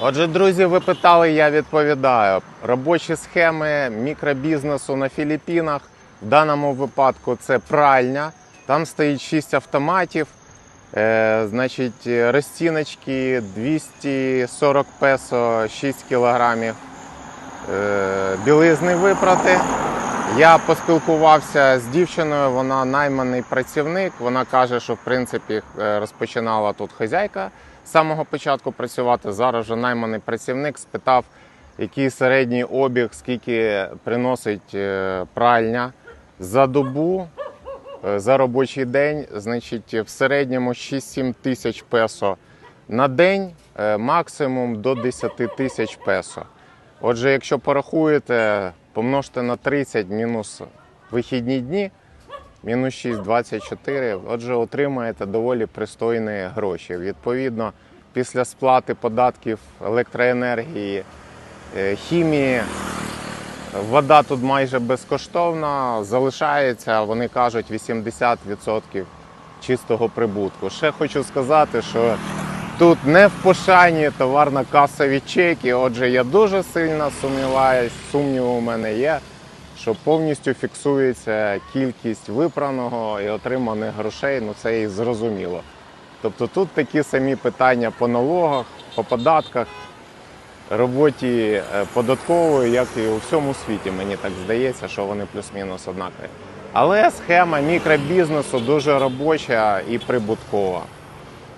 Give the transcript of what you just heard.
Отже, друзі, ви питали, я відповідаю. Робочі схеми мікробізнесу на Філіппінах. В даному випадку це пральня. Там стоїть 6 автоматів. Е, значить, розціночки 240 песо 6 кілограмів е, білизни випрати. Я поспілкувався з дівчиною, вона найманий працівник. Вона каже, що в принципі е, розпочинала тут хазяйка з самого початку працювати. Зараз вже найманий працівник спитав, який середній обіг, скільки приносить е, пральня за добу. е, За робочий день, значить, в середньому 6-7 тисяч песо на день, максимум до 10 тисяч песо. Отже, якщо порахуєте, помножте на 30 мінус вихідні дні, мінус 6, 24, отже, отримаєте доволі пристойні гроші. Відповідно, після сплати податків електроенергії, е, хімії, вода тут майже безкоштовна, залишається, вони кажуть, 80% чистого прибутку. Ще хочу сказати, що Тут не в пошані товарно-касові чеки. Отже, я дуже сильно сумніваюсь, сумнів у мене є, що повністю фіксується кількість випраного і отриманих грошей. Ну це і зрозуміло. Тобто тут такі самі питання по налогах, по податках, роботі е, податкової, як і у всьому світі. Мені так здається, що вони плюс-мінус однакові. Але схема мікробізнесу дуже робоча і прибуткова.